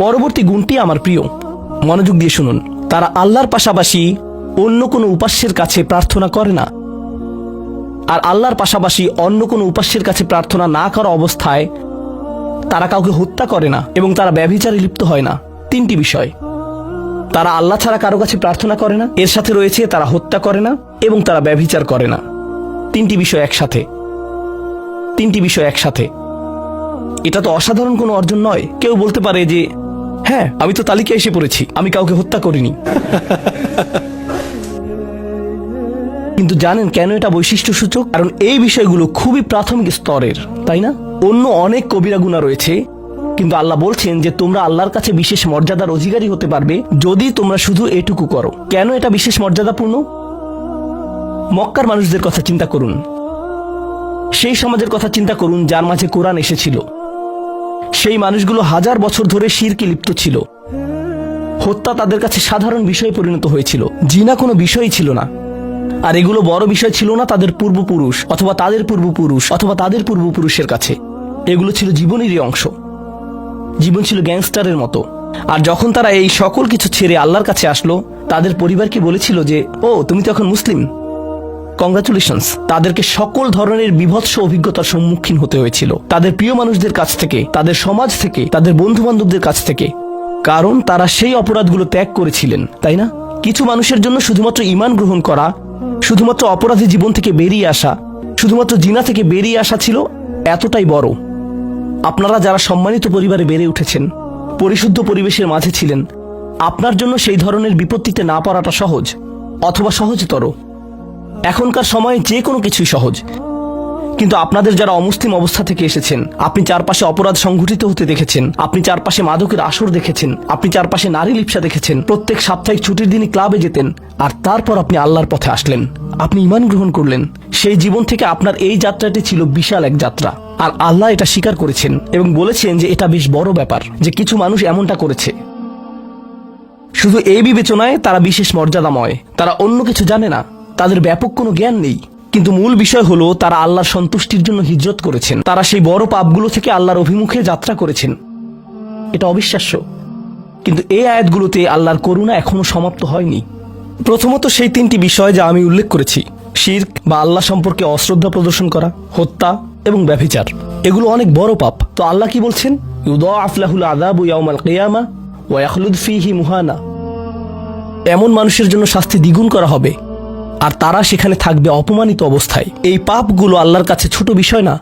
পরবর্তী গুণটি আমার প্রিয়। মনোযোগ দিয়ে শুনুন। তারা আল্লাহর পাশাপাশি অন্য কোনো উপাস্যের কাছে প্রার্থনা করে না। আর আল্লাহর পাশাপাশি অন্য কোনো উপাস্যের কাছে প্রার্থনা না করা অবস্থায় তারা কাউকে হত্যা করে না এবং তারা ব্যভিচারে লিপ্ত হয় না। তিনটি বিষয়। তারা আল্লাহ ছাড়া কারও কাছে প্রার্থনা করে না। এর সাথে রয়েছে তারা হত্যা করে না এবং তারা ব্যভিচার করে না। তিনটি বিষয় একসাথে। তিনটি বিষয় একসাথে। এটা তো অসাধারণ কোনো অর্জন নয়। কেউ বলতে পারে যে হ্যাঁ আমি তো তালিকায় এসে পড়েছি। আমি কাউকে হত্যা করিনি। কিন্তু জানেন কেন এটা বৈশিষ্ট্য সূচক কারণ এই বিষয়গুলো খুবই প্রাথমিক স্তরের, তাই না? অন্য অনেক কবিরা গুণা রয়েছে, কিন্তু আল্লাহ বলছেন যে তোমরা আল্লাহর কাছে বিশেষ মর্যাদার অধিকারী হতে পারবে যদি তোমরা শুধু এটুকু করো। কেন এটা বিশেষ মর্যাদাপূর্ণ? মক্কার মানুষদের কথা চিন্তা করুন। সেই সমাজের কথা চিন্তা করুন যার মাঝে কোরআন এসেছিল। সেই মানুষগুলো হাজার বছর ধরে শিরকে লিপ্ত ছিল। হত্যা তাদের কাছে সাধারণ বিষয়ে পরিণত হয়েছিল। জিনা কোনো বিষয়ই ছিল না। আর এগুলো বড় বিষয় ছিল না তাদের পূর্বপুরুষ অথবা তাদের পূর্বপুরুষ অথবা তাদের পূর্বপুরুষের কাছে। এগুলো ছিল জীবনেরই অংশ। জীবন ছিল গ্যাংস্টারের মতো। আর যখন তারা এই সকল কিছু ছেড়ে আল্লাহর কাছে আসলো, তাদের পরিবারকে বলেছিল যে, ও, তুমি তো এখন মুসলিম? কংগ্রাচুলেশনস তাদেরকে সকল ধরনের বিভৎস অভিজ্ঞতার সম্মুখীন হতে হয়েছিল। তাদের প্রিয় মানুষদের কাছ থেকে, তাদের সমাজ থেকে, তাদের বন্ধু বান্ধবদের কাছ থেকে। কারণ তারা সেই অপরাধগুলো ত্যাগ করেছিলেন, তাই না? কিছু মানুষের জন্য শুধুমাত্র ইমান গ্রহণ করা, শুধুমাত্র অপরাধী জীবন থেকে বেরিয়ে আসা, শুধুমাত্র জিনা থেকে বেরিয়ে আসা ছিল এতটাই বড়। আপনারা যারা সম্মানিত পরিবারে বেড়ে উঠেছেন, পরিশুদ্ধ পরিবেশের মাঝে ছিলেন, আপনার জন্য সেই ধরনের বিপত্তিতে না পড়াটা সহজ, অথবা সহজতর। এখনকার সময়ে যে কোনো কিছুই সহজ। কিন্তু আপনাদের যারা অমুসলিম অবস্থা থেকে এসেছেন, আপনি চারপাশে অপরাধ সংঘটিত হতে দেখেছেন, আপনি চারপাশে মাদকের আসর দেখেছেন, আপনি চারপাশে নারী লিপসা দেখেছেন, প্রত্যেক সাপ্তাহিক ছুটির দিনই ক্লাবে যেতেন, আর তারপর আপনি আল্লাহর পথে আসলেন। আপনি ইমান গ্রহণ করলেন। সেই জীবন থেকে আপনার এই যাত্রাটি ছিল বিশাল এক যাত্রা। আর আল্লাহ এটা স্বীকার করেছেন এবং বলেছেন যে এটা বেশ বড় ব্যাপার যে কিছু মানুষ এমনটা করেছে। শুধু এই বিবেচনায় তারা বিশেষ মর্যাদাময়। তারা অন্য কিছু জানে না। তাদের ব্যাপক কোনো জ্ঞান নেই। কিন্তু মূল বিষয় হলো, তারা আল্লাহর সন্তুষ্টির জন্য হিজরত করেছেন। তারা সেই বড় পাপগুলো থেকে আল্লাহর অভিমুখে যাত্রা করেছেন। এটা অবিশ্বাস্য। কিন্তু এই আয়াতগুলোতে আল্লাহর করুণা এখনও সমাপ্ত হয়নি। প্রথমত সেই তিনটি বিষয় যা আমি উল্লেখ করেছি, শির্ক বা আল্লাহ সম্পর্কে অশ্রদ্ধা প্রদর্শন করা, হত্যা এবং ব্যভিচার। এগুলো অনেক বড় পাপ। তো আল্লাহ কি বলছেন? আফলাহুল ওয়া ইয়াখলুদ ফীহি মুহানা। এমন মানুষের জন্য শাস্তি দ্বিগুণ করা হবে। আর তারা সেখানে থাকবে অপমানিত অবস্থায়। এই পাপগুলো আল্লাহর কাছে ছোট বিষয় না।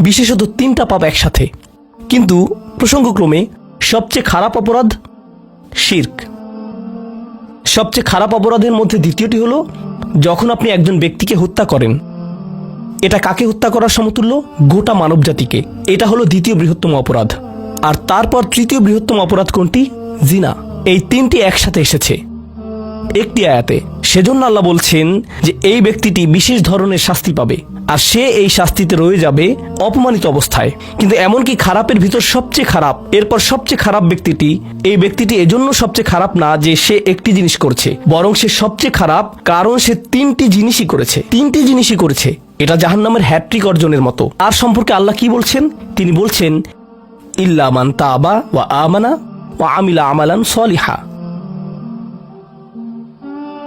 বিশেষত তিনটা পাপ একসাথে। কিন্তু প্রসঙ্গক্রমে সবচেয়ে খারাপ অপরাধ শির্ক। সবচেয়ে খারাপ অপরাধের মধ্যে দ্বিতীয়টি হলো যখন আপনি একজন ব্যক্তিকে হত্যা করেন। এটা কাকে হত্যা করার সমতুল্য? গোটা মানবজাতিকে। এটা হলো দ্বিতীয় বৃহত্তম অপরাধ। আর তারপর তৃতীয় বৃহত্তম অপরাধ কোনটি? জিনা। এই তিনটি একসাথে এসেছে। একটি আয়াতে, সেজন্য আল্লাহ বলছেন যে এই ব্যক্তিটি বিশেষ ধরনের শাস্তি পাবে, আর সে এই শাস্তিতে রয়ে যাবে অপমানিত অবস্থায়। কিন্তু এমনকি খারাপের ভিতর সবচেয়ে খারাপ, এরপর সবচেয়ে খারাপ ব্যক্তিটি, এই ব্যক্তিটি এজন্য সবচেয়ে খারাপ না যে সে একটি জিনিস করছে, বরং সে সবচেয়ে খারাপ কারণ সে তিনটি জিনিসই করেছে। তিনটি জিনিসই করেছে, এটা জাহান্নামের হ্যাট্রিক অর্জনের মতো। আর সম্পর্কে আল্লাহ কি বলছেন? তিনি বলছেন ইল্লামান তাবা ওয়া আমানা ওয়া আমিলা আমালান সলিহা।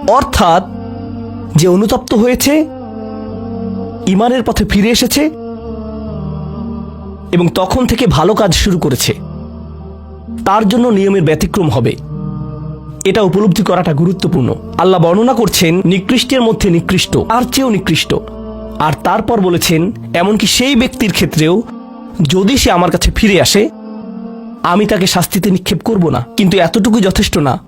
অর্থাৎ যে অনুতপ্ত হয়েছে ইমানের পথে ফিরে এসেছে এবং তখন থেকে ভালো কাজ শুরু করেছে। তার জন্য নিয়মের ব্যতিক্রম হবে। এটা উপলব্ধি করাটা গুরুত্বপূর্ণ। আল্লাহ বর্ণনা করছেন, নিকৃষ্টের মধ্যে নিকৃষ্ট আর চেয়েও নিকৃষ্ট। আর তারপর বলেছেন, এমনকি সেই ব্যক্তির ক্ষেত্রেও যদি সে আমার কাছে ফিরে আসে, আমি তাকে শাস্তিতে নিক্ষেপ করব না। কিন্তু এতটুকু যথেষ্ট না।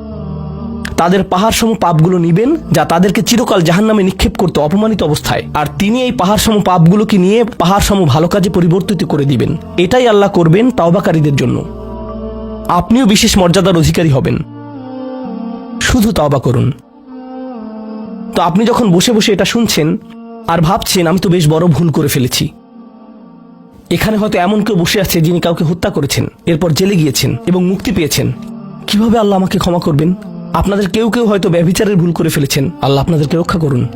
তাদের পাহাড় সম পাপগুলো নিবেন, যা তাদেরকে চিরকাল জাহান্নামে নিক্ষেপ করতে অপমানিত অবস্থায়। আর তিনি এই পাহাড় সম পাপগুলোকে নিয়ে পাহাড় সম ভালো কাজে পরিবর্তিত করে দিবেন। এটাই আল্লাহ করবেন তাওবাকারীদের জন্য। আপনিও বিশেষ মর্যাদার অধিকারী হবেন। শুধু তাওবা করুন। তো আপনি যখন বসে বসে এটা শুনছেন আর ভাবছেন, আমি তো বেশ বড় ভুল করে ফেলেছি। এখানে হয়তো এমন কেউ বসে আছে যিনি কাউকে হত্যা করেছেন, এরপর জেলে গিয়েছেন এবং মুক্তি পেয়েছেন। কীভাবে আল্লাহ আমাকে ক্ষমা করবেন? আপনাদের কেউ কেউ হয়তো ব্যভিচারের ভুল করে ফেলেছেন। আল্লাহ আপনাদেরকে রক্ষা করুন।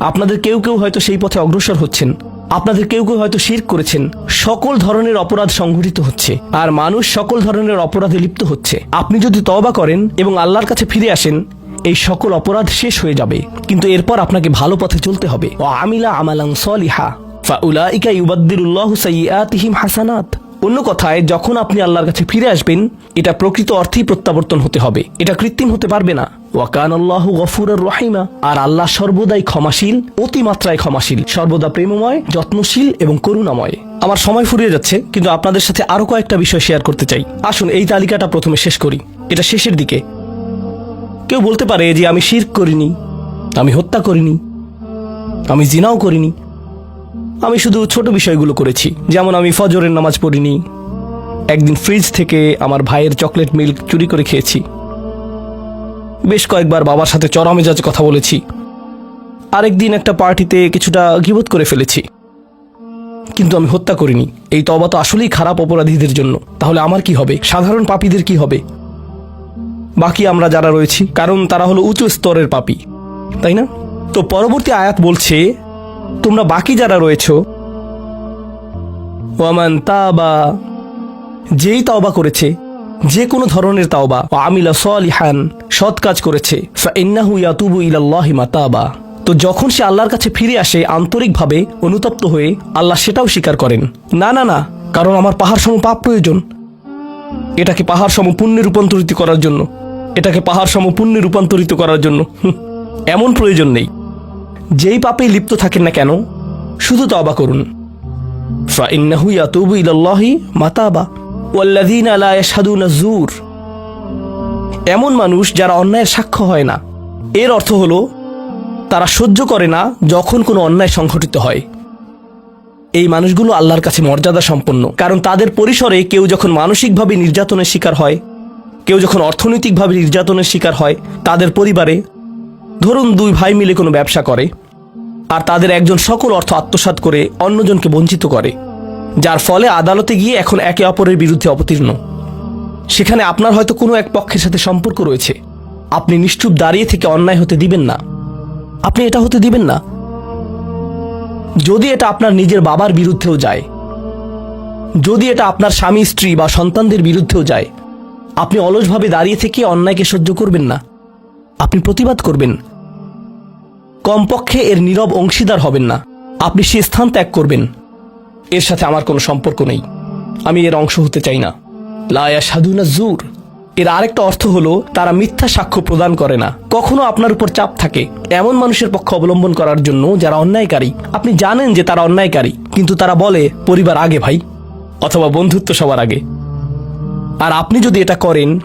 আপনাদের কেউ কেউ হয়তো সেই পথে অগ্রসর হচ্ছেন। আপনাদের কেউ কেউ হয়তো শির করেছেন। সকল ধরনের অপরাধ সংঘটিত হচ্ছে। আর মানুষ সকল ধরনের অপরাধে লিপ্ত হচ্ছে। আপনি যদি তওবা করেন এবং আল্লাহর কাছে ফিরে আসেন, এই সকল অপরাধ শেষ হয়ে যাবে। কিন্তু এরপর আপনাকে ভালো পথে চলতে হবে। ও আমিলা আমালাং সলিহা। ফাউলাইকা ইউবাদ্দিরুল্লাহু সাইয়্যাতিহিম হাসানাত। অন্য কথায়, যখন আপনি আল্লাহর কাছে ফিরে আসবেন, এটা প্রকৃত অর্থেই প্রত্যাবর্তন হতে হবে। এটা কৃত্রিম হতে পারবে না। ওয়াকান আল্লাহ গফুর রহিমা। আর আল্লাহ সর্বদাই ক্ষমাশীল, অতিমাত্রায় ক্ষমাশীল, সর্বদা প্রেমময়, যত্নশীল এবং করুণাময়। আমার সময় ফুরিয়ে যাচ্ছে, কিন্তু আপনাদের সাথে আরও কয়েকটা বিষয় শেয়ার করতে চাই। আসুন, এই তালিকাটা প্রথমে শেষ করি। এটা শেষের দিকে। কেউ বলতে পারে যে, আমি শির্ক করিনি, আমি হত্যা করিনি, আমি জিনাও করিনি। আমি শুধু ছোট বিষয়গুলো করেছি। যেমন আমি ফজরের নামাজ পড়িনি। একদিন ফ্রিজ থেকে আমার ভাইয়ের চকলেট মিল্ক চুরি করে খেয়েছি। বেশ কয়েকবার বাবার সাথে চড়া মেজাজ কথা বলেছি। আরেকদিন একটা পার্টিতে কিছুটা গিবোধ করে ফেলেছি। কিন্তু আমি হত্যা করিনি। এই তবা তো আসলেই খারাপ অপরাধীদের জন্য। তাহলে আমার কি হবে? সাধারণ পাপীদের কি হবে? বাকি আমরা যারা রয়েছি, কারণ তারা হলো উঁচু স্তরের পাপী। তাই না? তো পরবর্তী আয়াত বলছে তোমরা বাকি যারা রয়েছ, ওয়ামান তাবা, যেই তাওবা করেছে, যে কোনো ধরনের তাওবা আমিলা সলিহান, সৎ কাজ করেছে ইয়াতুবু ইলাল্লাহি মাতাবা। তো যখন সে আল্লাহর কাছে ফিরে আসে, আন্তরিকভাবে অনুতপ্ত হয়ে আল্লাহ সেটাও স্বীকার করেন। না না না, কারণ আমার পাহাড় সম পাপ প্রয়োজন। এটাকে পাহাড় সম পুণ্যে রূপান্তরিত করার জন্য। এটাকে পাহাড় সম পুণ্যে রূপান্তরিত করার জন্য। এমন প্রয়োজন নেই। যেই পাপে লিপ্ত থাকেন না কেন, শুধু তবা করুন। মাতাবা এমন মানুষ যারা অন্যায়ের সাক্ষ্য হয় না। এর অর্থ হলো, তারা সহ্য করে না যখন কোনো অন্যায় সংঘটিত হয়। এই মানুষগুলো আল্লাহর কাছে মর্যাদা সম্পন্ন। কারণ তাদের পরিসরে কেউ যখন মানসিকভাবে নির্যাতনের শিকার হয়, কেউ যখন অর্থনৈতিকভাবে নির্যাতনের শিকার হয়, তাদের পরিবারে ধরুন দুই ভাই মিলে কোনো ব্যবসা করে আর তাদের একজন সকল অর্থ আত্মসাৎ করে অন্যজনকে বঞ্চিত করে, যার ফলে আদালতে গিয়ে এখন একে অপরের বিরুদ্ধে অবতীর্ণ। সেখানে আপনার হয়তো কোনো এক পক্ষের সাথে সম্পর্ক রয়েছে। আপনি নিশ্চুপ দাঁড়িয়ে থেকে অন্যায় হতে দিবেন না। আপনি এটা হতে দিবেন না। যদি এটা আপনার নিজের বাবার বিরুদ্ধেও যায়, যদি এটা আপনার স্বামী, স্ত্রী বা সন্তানদের বিরুদ্ধেও যায়, আপনি অলসভাবে দাঁড়িয়ে থেকে অন্যায়কে সহ্য করবেন না। আপনি প্রতিবাদ করবেন। কমপক্ষে এর নীরব অংশীদার হবেন না। আপনি সে স্থান ত্যাগ করবেন। এর সাথে আমার কোনো সম্পর্ক নেই। আমি এর অংশ হতে চাই না। লায়া সাধুনা জুর এর আরেকটা অর্থ হলো, তারা মিথ্যা সাক্ষ্য প্রদান করে না। কখনো আপনার উপর চাপ থাকে। এমন মানুষের পক্ষে অবলম্বন করার জন্য যারা অন্যায়কারী। আপনি জানেন যে তারা অন্যায়কারী, কিন্তু তারা বলে, পরিবার আগে ভাই, অথবা বন্ধুত্ব সবার আগে। আর আপনি যদি এটা করেন,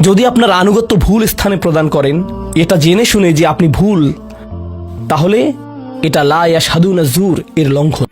যদি আপনার আনুগত্য ভুল স্থানে প্রদান করেন এটা জেনে শুনে যে আপনি ভুল তাহলে এটা লা সাধু না জুর এর লঙ্ঘন।